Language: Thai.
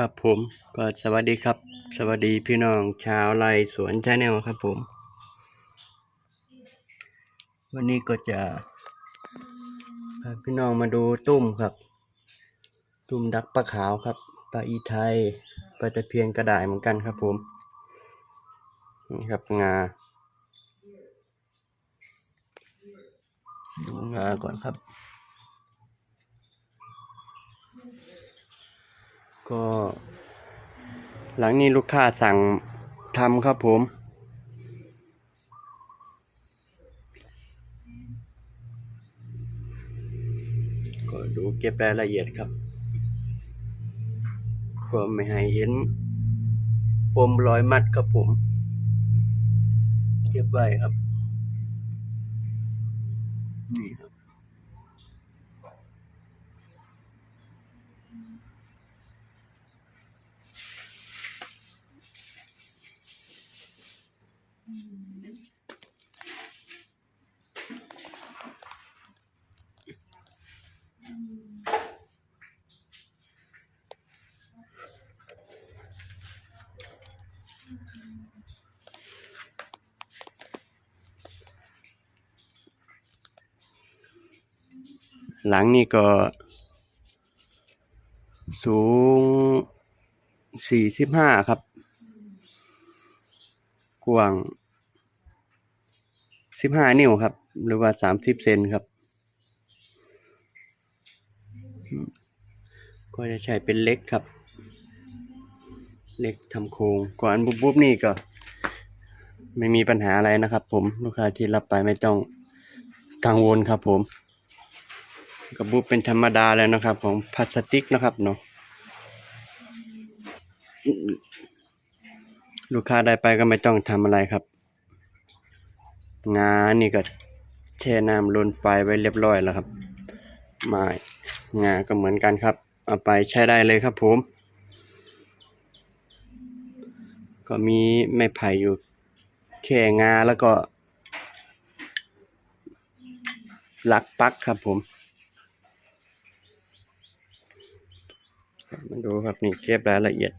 ครับผมก็สวัสดีครับ สวัสดีพี่น้องชาวไร่สวนชาแนลครับผม วันนี้ก็จะพาพี่น้องมาดูตุ้มครับ ตุ้มดักปลาขาวครับปลาอีไทยปลาตะเพียนกระดาษเหมือนกันครับผมนี่ครับงาดูงาก่อนครับ ก็ หลังนี้ลูกค้าสั่งทำครับผม ก็ดูเก็บรายละเอียดครับก็ไม่ให้เห็นปมรอยมัดครับผม เก็บไว้ครับ นี่ครับ หลังนี่ก็ สูงสี่สิบห้าครับ กว้างสิบห้านิ้วครับ หรือว่าสามสิบเซนครับ ก็จะใช้เป็นเล็กครับ เล็กทำโครงก่อนบุ๊บๆนี่ก็ ไม่มีปัญหาอะไรนะครับ ผมลูกค้าที่รับไปไม่ต้องกังวลครับ ผมกระบุเป็นธรรมดาแล้วนะครับ ของพลาสติกนะครับเนาะ ลูกค้าได้ไปก็ไม่ต้องทำอะไรครับ งานี่ก็แช่น้ำลนไฟไว้เรียบร้อยแล้วครับไม้งาก็เหมือนกันครับ เอาไปใช้ได้เลยครับผม ก็มีไม้ไผ่อยู่แค่งาแล้วก็ลักปักครับผมมาดูครับนี่เก็บรายละเอียด